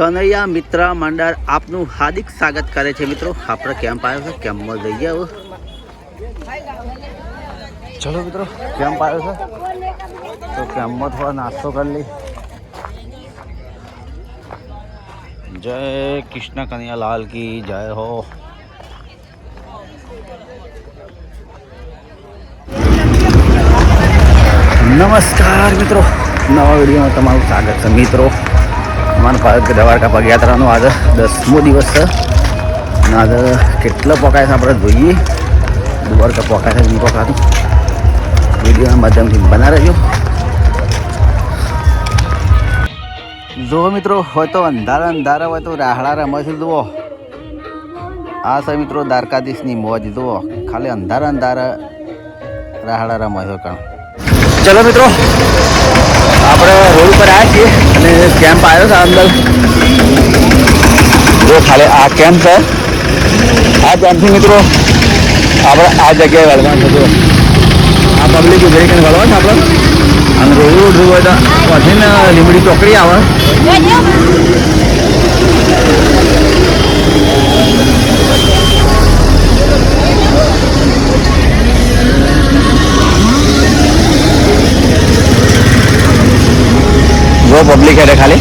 કનૈયા મિત્ર મંડળ આપનું હાર્દિક સ્વાગત કરે છે મિત્રો. આપણે કેમ્પ આવ્યો છે, કેમ્પમાં જઈએ આવો ચલો મિત્રો, કેમ્પ આવ્યો છે. તો કેમ્પમાં થોડો નાસ્તો કરી લઈ જય કૃષ્ણ કનૈયા લાલ કી, જય હો. નમસ્કાર મિત્રો. નવા વિડીયોમાં તમારું સ્વાગત છે મિત્રો. અમારા ભારત દ્વારકા પગયાત્રાનો આજે દસમો દિવસ છે. અને આજે કેટલો પકાય છે આપણે જોઈએ. દ્વારકા પકાય છે નહીં પકાતું વિડીયોના માધ્યમથી બના રહેજો. જો મિત્રો, હોય તો અંધારા અંધારા હોય તો રાહડા રમે છે જુઓ. આ છે મિત્રો દ્વારકાધીશની મોજ, જુઓ. ખાલી અંધારા અંધારા રાહડા રમે છે કણ. ચલો મિત્રો, આપણે રોડ ઉપર આવ્યા છીએ અને કેમ્પ આવ્યો છે અંદર. જો ખાલી આ કેમ્પ છે. આ કેમ્પથી મિત્રો, આપણે આ જગ્યાએ વળવાનું હતું આ પબ્લિક ઉભરી કરીને વળવાનું આપણે. અને રોડ જુઓ તો પછી લીમડી ચોકડી આવે. જો પબ્લિક હેડે ખાલી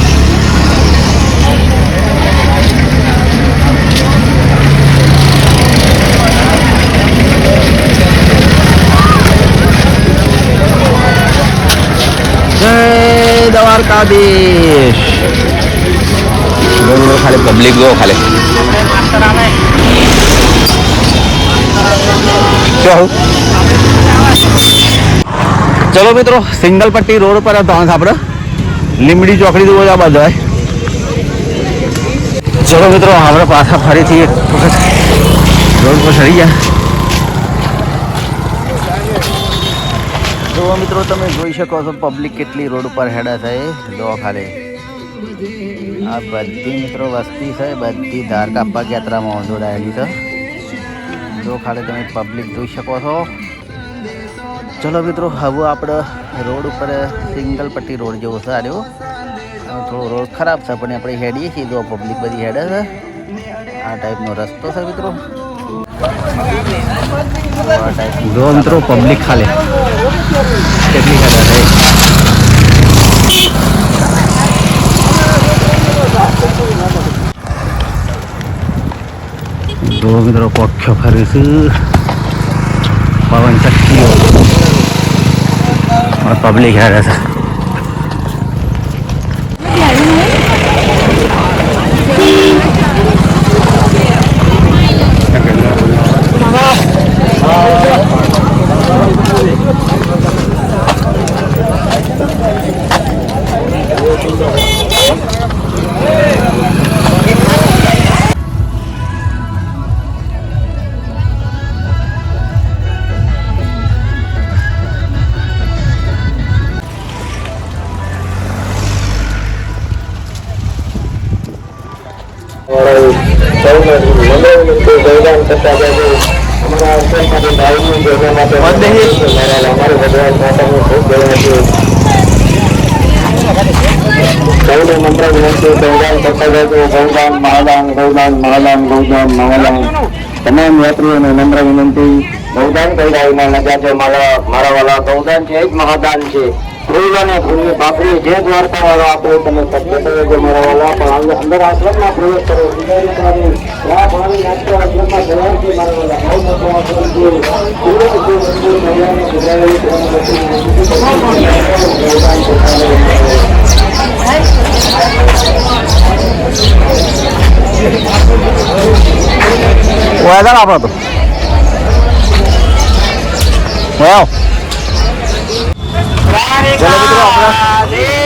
દ્વારકાધીશ ખાલી પબ્લિક ગો ખાલી ચલો મિત્રો સિંગલ પટ્ટી રોડ પર હતા આપણે લીમડી ચોકડી તો બધા બધા ચલો મિત્રો આપણે પાછા ફરીથી એક વખત રોડ પર ચડી ગયા. જો મિત્રો, તમે જોઈ શકો છો પબ્લિક કેટલી રોડ ઉપર હેડા થાય જો ખાલી. આ બધી મિત્રો વસ્તી છે, બધી ધારકા પગયાત્રામાં જોડાયેલી છે. જો ખાલી તમે પબ્લિક જોઈ શકો છો. ચલો મિત્રો હવે આપણે રોડ ઉપર સિંગલ પટ્ટી રોડ જેવો છે આર્યો થોડો રોડ ખરાબ છે પણ આપણે હેડીએ છીએ જો પબ્લિક બધી હેડે છે. આ ટાઈપનો રસ્તો છે મિત્રો. જો મિત્રો પબ્લિક ખાલી. કેટલી હેડે છે? જો મિત્રો પક્ષ ફરીશું છે પવન ચક્કીઓ પબ્લિક હારે છે મંત્ર વિનંતી ગૌદાન કરતા જજો ગૌદાન મહાદાન ગૌદાન મહાદાન ગૌદાન મહાદાન. તમામ યાત્રીઓને નમ્ર વિનંતી. ગૌદાન કર્યા વિના ન મારા મારા વાલા. ગૌદાન છે એ જ મહાદાન છે. ફૂલ અને ફૂલની જે દ્વારકા વાળો આપો તમે સત્યતા કરજો મારા પણ અંદર અંદર આશ્રમમાં પ્રવેશ કરો ત્યાં પાણી નાખતો આશ્રમમાં મારા જે. વાદળ આપણો તો. વાવ ચલો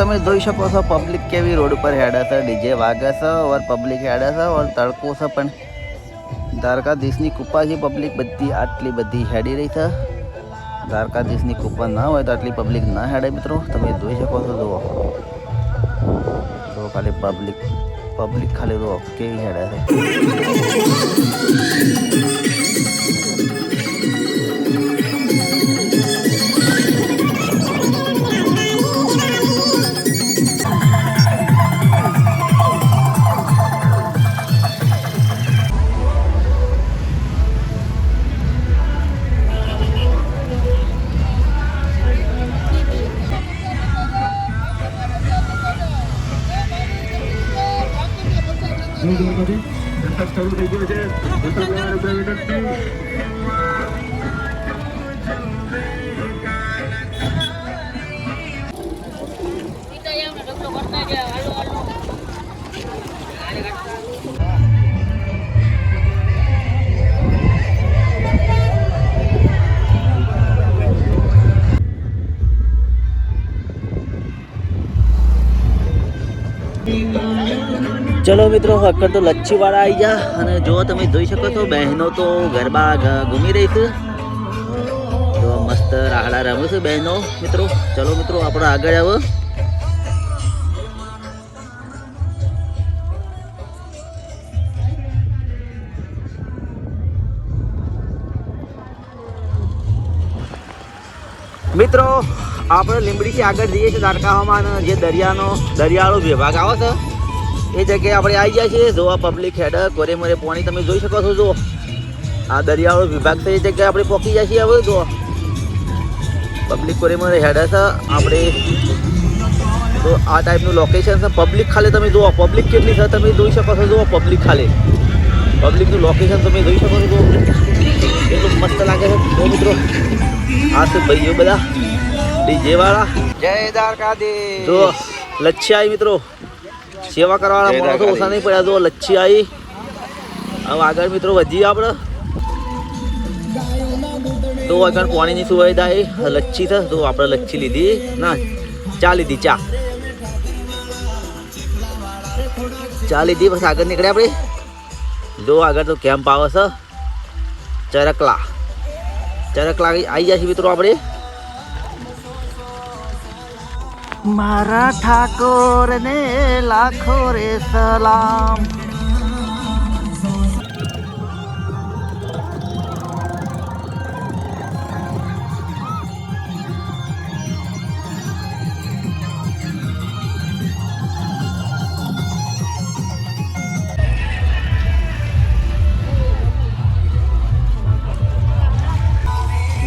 તમે જોઈ શકો છો પબ્લિક કેવી રોડ ઉપર હેડે છે ડીજે વાગે છે, ઓર પબ્લિક હેડે છે, ઓર તડકો છે, પણ દ્વારકાધીશની કૃપાથી પબ્લિક બધી આટલી બધી હેડી રહી છે. દ્વારકાધીશની કૃપા ના હોય તો આટલી પબ્લિક ના હેડે મિત્રો. તમે જોઈ શકો છો, જુઓ. તો ખાલી પબ્લિક પબ્લિક ખાલી જુઓ, કેવી હેડે છે. શરૂ થઈ ગયો છે વિનંતી ચલો મિત્રો હકર તો લચ્છીવાળા આવી જા અને જો તમે જોઈ શકો છો, બહેનો તો ગરબા ઘૂમી રહી છે. તો મસ્ત રાહડા રમે છે બહેનો. મિત્રો, ચલો મિત્રો, આપણે આગળ આવો. મિત્રો, આપણે લીંબડીથી આગળ જઈએ છીએ દ્વારકામાં જે દરિયાનો, દરિયાળો વિભાગ આવે છે. એ જગ્યાએ આપણે આવી જાય છીએ. જોવા પબ્લિક હેડર કોરે મોરે પાણી તમે જોઈ શકો છો જો આ દરિયાળો વિભાગ છે એ જગ્યાએ આપણે પહોંચી જાય છીએ હવે જો પબ્લિક કોરે મોરે હેડર છે આપણે તો આ ટાઈપનું લોકેશન છે પબ્લિક ખાલી તમે જુઓ. પબ્લિક કેટલી છે તમે જોઈ શકો છો જુઓ પબ્લિક ખાલી. પબ્લિકનું લોકેશન તમે જોઈ શકો છો એટલું મસ્ત લાગે છે. જો મિત્રો. આ છે ભાઈઓ બધા. ડીજે વાળા. જય દ્વારકાધીશ. જો લચ્છી આવી મિત્રો. સેવા કરવાના માણસો ઓછા નહીં પડ્યા જો લચ્છી આવી હવે આગળ મિત્રો વધી આપણે. તો આગળ પાણીની સુવિધા એ લચ્છી છે. તો આપણે લચ્છી લીધી. ના ચા લીધી ચા. ચા લીધી બસ આગળ નીકળ્યા આપણે. જો આગળ તો કેમ્પ આવે છે. ચરકલા. ચરકલા આવી જાય છે મિત્રો આપણે. મારા ઠાકોર ને લાખો રે સલામ.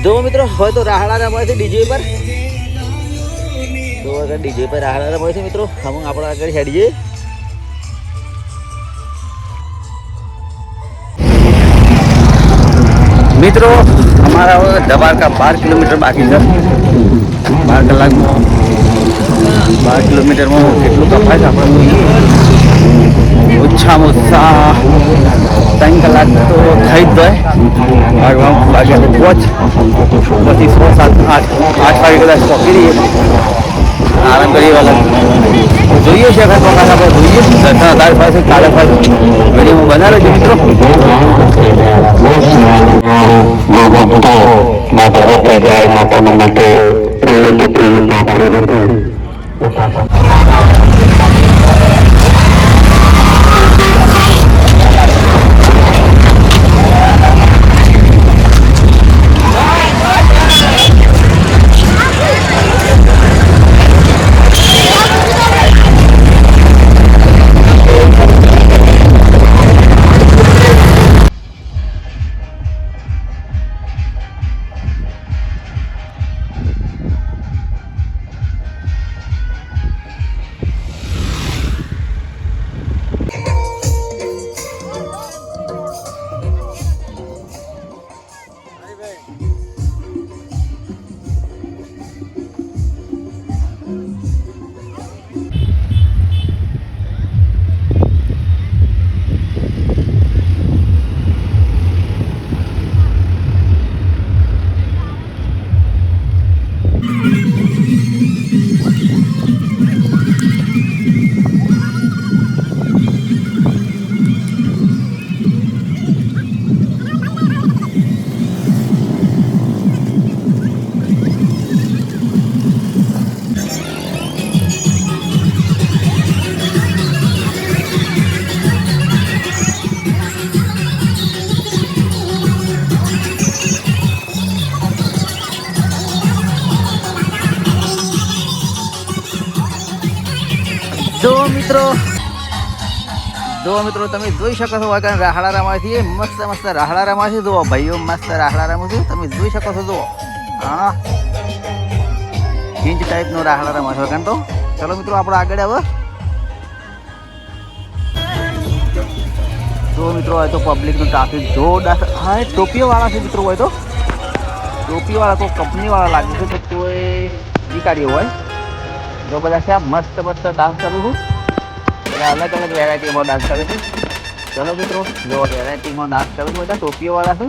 જો મિત્રો હવે તો રાહડા રમાય છે ડીજે પર આગળ ડીજે પર રાહડા રમાય છે મિત્રો? હવે આપણે આગળ હેડીએ મિત્રો, અમારા હવે ધબારકા બાર કિલોમીટર બાકી છે. બાર કલાકમાં બાર કિલોમીટરમાં કેટલું કપાય છે આપણે ઓછામાં ઓછા ત્રણ કલાક તો થઈ જ જાય. વાગવા વાગ્યા તો પહોંચ. પછી સો સાત, આઠ આઠ વાગે કદાચ પહોંચી રહીએ આરામ કરીએ વાલા. જોઈએ છે અગર ચોક્કસ આપણે જોઈએ. દર્શન તારી પાસે કાલે પાસે વીડિયો બનાવે છે મિત્રો. માતા માટે મિત્રો. જો મિત્રો તમે જોઈ શકો છો વાગણ રાહડા રમાથી મસ્ત મસ્ત રાહડા રમાશે જુઓ ભાઈઓ મસ્ત રાહડા રમું તમે જોઈ શકો છો, જુઓ. હા. ઇંચ ટાઈપનો રાહડા છે વાગણ તો? ચલો મિત્રો, આપણે આગળ હવે જો મિત્રો હોય તો પબ્લિકનું ટ્રાફિક જોરદાર હા, એ ટોપીઓવાળા છે મિત્રો, હોય તો. ટોપીવાળા કોઈ કંપનીવાળા લાગે છે, તો કોઈ વિકારીઓ હોય. જો બધા છે મસ્ત મસ્ત ડાન્સ કરું છું. બધા અલગ અલગ વેરાયટીમાં ડાન્સ કરે છે. ચલો મિત્રો, જો વેરાયટીમાં ડાન્સ કરું છું, બધા ટોપીઓવાળા છે.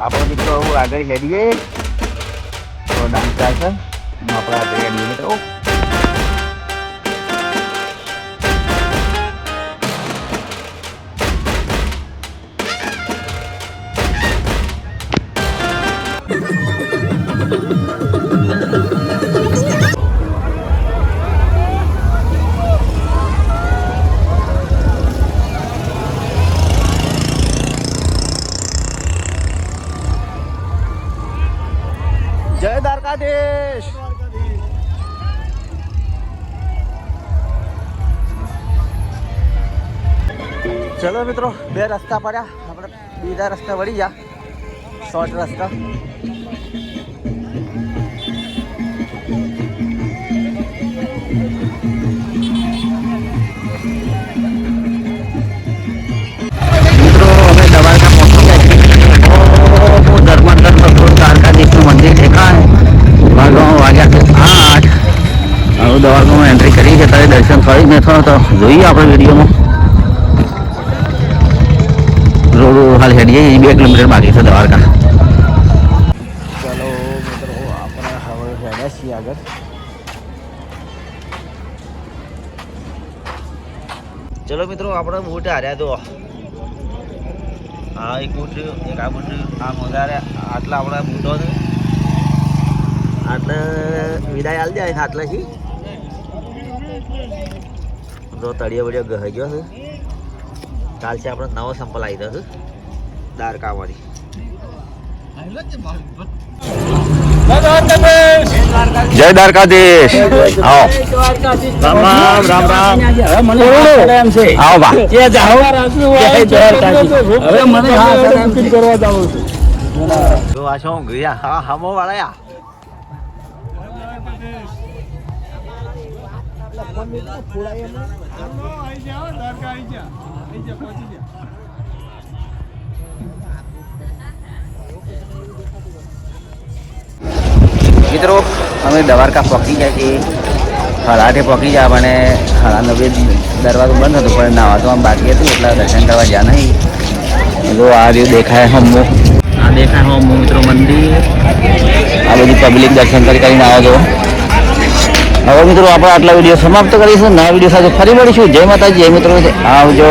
આપણો મિત્રો આગળ હેડીએ. તો ડાન્સ કરશે આપણે આગળ હેડીએ મિત્રો. દ્વારકાધીશ. ચલો મિત્રો બે રસ્તા પડ્યા. આપણે બીજા રસ્તા વળી ગયા. શોર્ટ રસ્તા. કરી તો જોઈએ આપણે વિડીયોમાં. રોડ હાલ હેડીએ બે કિલોમીટર બાકી છે દ્વારકા. ચલો મિત્રો, આપણે હવે હેડ્યા ચલો મિત્રો, આપણે બૂટ હાર્યા તો. હા એક બૂટ, એક આ બૂટ, આ મોજારે આટલા આપણા બૂટો છે. આટલે વિદાય આલ જાય આટલેથી. તો તળિયે બળિયો ગહી ગયો છે. કાલ છે આપણે નવો સંપલ આવી ગયો છે. દ્વારકામાંથી જય દ્વારકાધીશ. રામ રામ રામ રામ રામ. આવો બા. જો આ શું ગયા? હા હમો વાળા મિત્રો અમે દ્વારકા પહોંચી ગયા છીએ. હળાટે પહોંચી ગયા અને હળાનો બે દરવાજો બંધ હતો પણ નાવા તો આમ બાકી હતું એટલે દર્શન કરવા જ્યાં નહીં. જો આ રહ્યું દેખાય હમું. આ દેખાય હમું મિત્રો મંદિર. આ બધી પબ્લિક દર્શન કરી કરીને આવો છો. હવે મિત્રો આપણે આટલા વીડિયો સમાપ્ત કરીશું. નવા વીડિયો સાથે ફરી મળીશું. જય માતાજી. જય મિત્રો. આવજો.